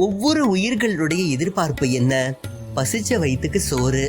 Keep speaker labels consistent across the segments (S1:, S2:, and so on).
S1: ஒவ்வொரு உயிர்களுடைய எதிர்பார்ப்பு என்ன? பசிச்ச வயிற்றுக்கு சோறு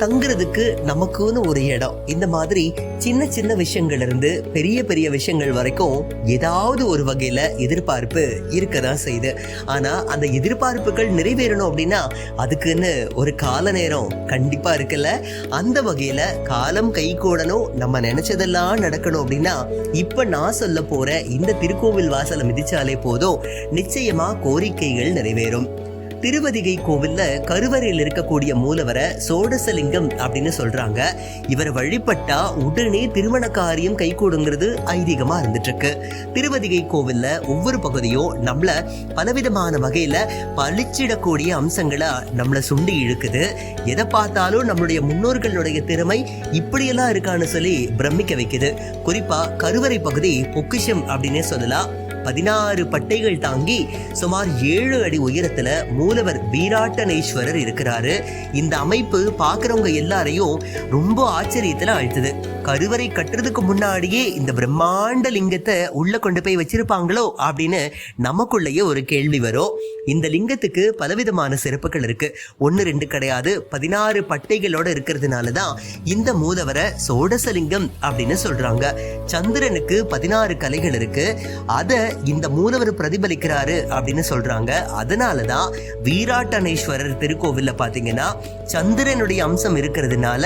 S1: தங்குறதுக்கு நமக்குன்னு ஒரு இடம். இந்த மாதிரி சின்ன சின்ன விஷயங்கள்ல இருந்து பெரிய பெரிய விஷயங்கள் வரைக்கும் ஏதாவது ஒரு வகையில எதிர்பார்ப்பு இருக்க தான் செய்யுது. ஆனா அந்த எதிர்பார்ப்புகள் நிறைவேறணும் அப்படின்னா அதுக்குன்னு ஒரு கால நேரம் கண்டிப்பா இருக்குல்ல. அந்த வகையில காலம் கை கூடணும் நம்ம நினைச்சதெல்லாம் நடக்கணும் அப்படின்னா இப்ப நான் சொல்ல போற இந்த திருக்கோவில் வாசலை மிதிச்சாலே போதும். நிச்சயமா கோரிக்கைகள் நிறைவேறும். திருவதிகை கோவில்ல கருவறையில் இருக்கக்கூடிய மூலவரை சோடசலிங்கம் அப்படின்னு சொல்றாங்க. இவரை வழிபட்டா உடனே திருமண காரியம் கைகூடுங்கிறது ஐதீகமா இருந்துட்டு இருக்கு திருவதிகை கோவில்ல ஒவ்வொரு பகுதியும் நம்மள பலவிதமான வகையில பளிச்சிடக்கூடிய அம்சங்களை நம்மளை சுண்டி இழுக்குது. எதை பார்த்தாலும் நம்மளுடைய முன்னோர்களுடைய திறமை இப்படியெல்லாம் இருக்கான்னு சொல்லி பிரமிக்க வைக்குது. குறிப்பா கருவறை பகுதி பொக்கிஷம் அப்படின்னே சொல்லலாம். பதினாறு பட்டைகள் தாங்கி சுமார் ஏழு அடி உயரத்துல மூலவர் வீராட்டனேஸ்வரர் இருக்கிறாரு. இந்த அமைப்பு பார்க்குறவங்க எல்லாரையும் ரொம்ப ஆச்சரியத்துல அழுத்துது. கருவறை கட்டுறதுக்கு முன்னாடியே இந்த பிரம்மாண்ட லிங்கத்தை உள்ள கொண்டு போய் வச்சிருப்பாங்களோ அப்படின்னு நமக்குள்ளேயே ஒரு கேள்வி வரும். இந்த லிங்கத்துக்கு பலவிதமான சிறப்புகள் இருக்கு. ஒன்று ரெண்டு கிடையாது. பதினாறு பட்டைகளோட இருக்கிறதுனால தான் இந்த மூலவரை சோடசலிங்கம் அப்படின்னு சொல்றாங்க. சந்திரனுக்கு பதினாறு கலைகள் இருக்கு. அதை இந்த மூலவர் பிரதிபலிக்கிறாரு அப்படின்னு சொல்றாங்க. அதனால தான் வீராட்டனேஸ்வரர் திருக்கோவில்ல பாத்தீங்கன்னா சந்திரனுடைய அம்சம் இருக்கிறதுனால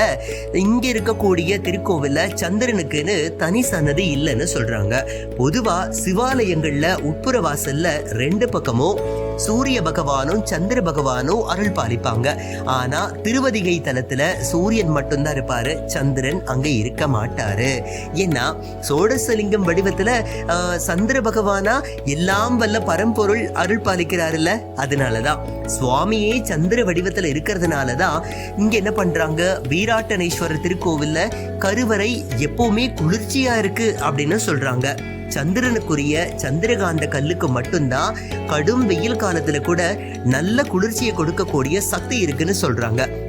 S1: இங்க இருக்கக்கூடிய திருக்கோவில்ல சந்திரனுக்குன்னு தனி சன்னதி இல்லைன்னு சொல்றாங்க. பொதுவா சிவாலயங்கள்ல உட்புற வாசல்ல ரெண்டு பக்கமும் சூரிய பகவானும் சந்திர பகவானும் அருள் பாலிப்பாங்க. ஆனா திருவதிகை தலத்துல சூரியன் மட்டும்தான் இருப்பாரு. சந்திரன் அங்க இருக்க மாட்டாரு. ஏன்னா சோடசலிங்கம் வடிவத்துல ஆஹ், சந்திர பகவானா எல்லாம் வல்ல பரம்பொருள் அருள் பாலிக்கிறாருல்ல? அதனாலதான். சுவாமியே சந்திர வடிவத்துல இருக்கிறதுனாலதான் இங்க என்ன பண்றாங்க? வீராட்டனேஸ்வரர் திருக்கோவில்ல கருவறை எப்பவுமே குளிர்ச்சியா இருக்கு அப்படின்னு சொல்றாங்க. சந்திரனுக்குரிய சந்திரகாந்த கல்லுக்கு மட்டும்தான் கடும் வெயில் காலத்துல கூட நல்ல குளிர்ச்சியை கொடுக்கக்கூடிய சக்தி இருக்குன்னு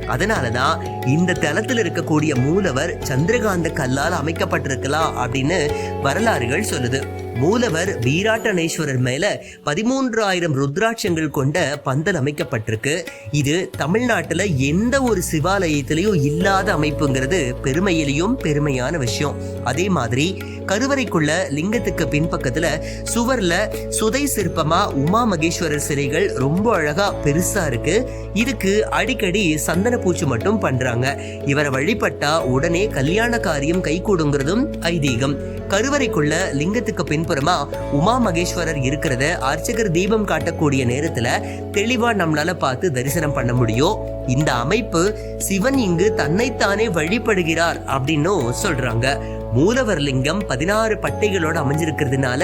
S1: அதனால தான் இந்த தளத்தில் இருக்கக்கூடிய மூலவர் சந்திரகாந்த கல்லால் அமைக்கப்பட்டிருக்கலாம் அப்படின்னு வரலாறுகள் சொல்லுது. மூலவர் வீராட்டனேஸ்வரர் மேல பதிமூன்றாயிரம் ருத்ராட்சங்கள் கொண்ட பந்தல் அமைக்கப்பட்டிருக்கு. இது தமிழ்நாட்டில் எந்த ஒரு சிவாலயத்திலையும் இல்லாத அமைப்புங்கிறது பெருமையிலையும் பெருமையான விஷயம். அதே மாதிரி கருவறைக்குள்ள லிங்கத்துக்கு பின்பக்கத்துல சுவர்ல சுதை சிற்பமா உமா மகேஸ்வரர் சிலைகள் ரொம்ப அழகா பெருசா இருக்கு. இதுக்கு அடிக்கடி சந்தன பூச்சி மட்டும் பண்றாங்க. இவரை வழிபட்டா உடனே கல்யாண காரியம் கைகூடுங்கிறதும் ஐதீகம். கருவறைக்குள்ள லிங்கத்துக்கு பின்புறமா உமா மகேஸ்வரர் இருக்கிறத அர்ச்சகர் தீபம் காட்டக்கூடிய நேரத்துல தெளிவா நம்மளால பார்த்து தரிசனம் பண்ண முடியும். இந்த அமைப்பு சிவன் இங்கு தன்னைத்தானே வழிபடுகிறார் அப்படின்னு சொல்றாங்க. மூலவர் லிங்கம் பதினாறு பட்டைகளோட அமைஞ்சிருக்கிறதுனால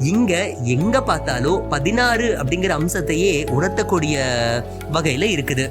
S1: இங்க எங்க பார்த்தாலும் பதினாறு அப்படிங்கிற அம்சத்தையே உணர்த்தக்கூடிய வகையில இருக்குது.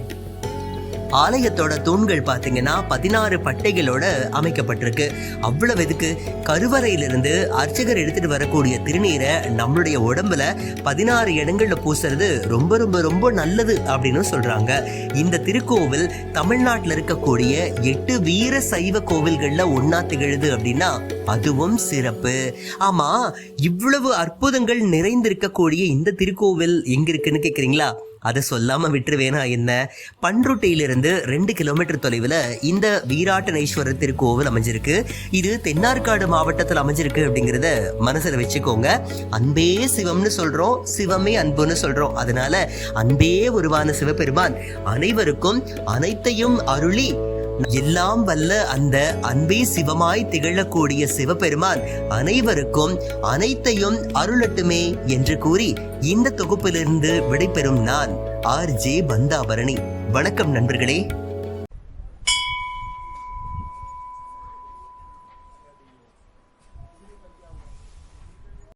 S1: ஆலயத்தோட தூண்கள் பார்த்தீங்கன்னா பதினாறு பட்டைகளோட அமைக்கப்பட்டிருக்கு. அவ்வளவு இதுக்கு கருவறையிலிருந்து அர்ச்சகர் எடுத்துட்டு வரக்கூடிய திருநீரை நம்மளுடைய உடம்புல பதினாறு இடங்கள்ல பூசுறது ரொம்ப ரொம்ப ரொம்ப நல்லது அப்படின்னு சொல்றாங்க. இந்த திருக்கோவில் தமிழ்நாட்டில் இருக்கக்கூடிய எட்டு வீர சைவ கோவில்கள்ல ஒன்னா திகழுது அப்படின்னா அதுவும் சிறப்பு. ஆமா இவ்வளவு அற்புதங்கள் நிறைந்திருக்கக்கூடிய இந்த திருக்கோவில் எங்க இருக்குன்னு கேக்குறீங்களா? அதை சொல்லாமல் விட்டுருவேனா என்ன? பண்ருட்டியிலிருந்து ரெண்டு கிலோமீட்டர் தொலைவில் இந்த வீராட்டனேஸ்வரர் திருக்கோவில் அமைஞ்சிருக்கு. இது தென்னார்காடு மாவட்டத்தில் அமைஞ்சிருக்கு அப்படிங்கிறத மனசுல வச்சுக்கோங்க. அன்பே சிவம்னு சொல்கிறோம் சிவமே அன்புன்னு சொல்கிறோம் அதனால அன்பே உருவான சிவபெருமான். அனைவருக்கும் அனைத்தையும் அருளி எல்லாம் வல்ல அந்த அன்பே சிவமாய் திகழக்கூடிய சிவபெருமான் அனைவருக்கும் அனைத்தையும் அருளட்டுமே என்று கூறி இந்த தொகுப்பிலிருந்து விடைபெறும் நான் ஆர் ஜே பந்தாபரணி. வணக்கம் நண்பர்களே.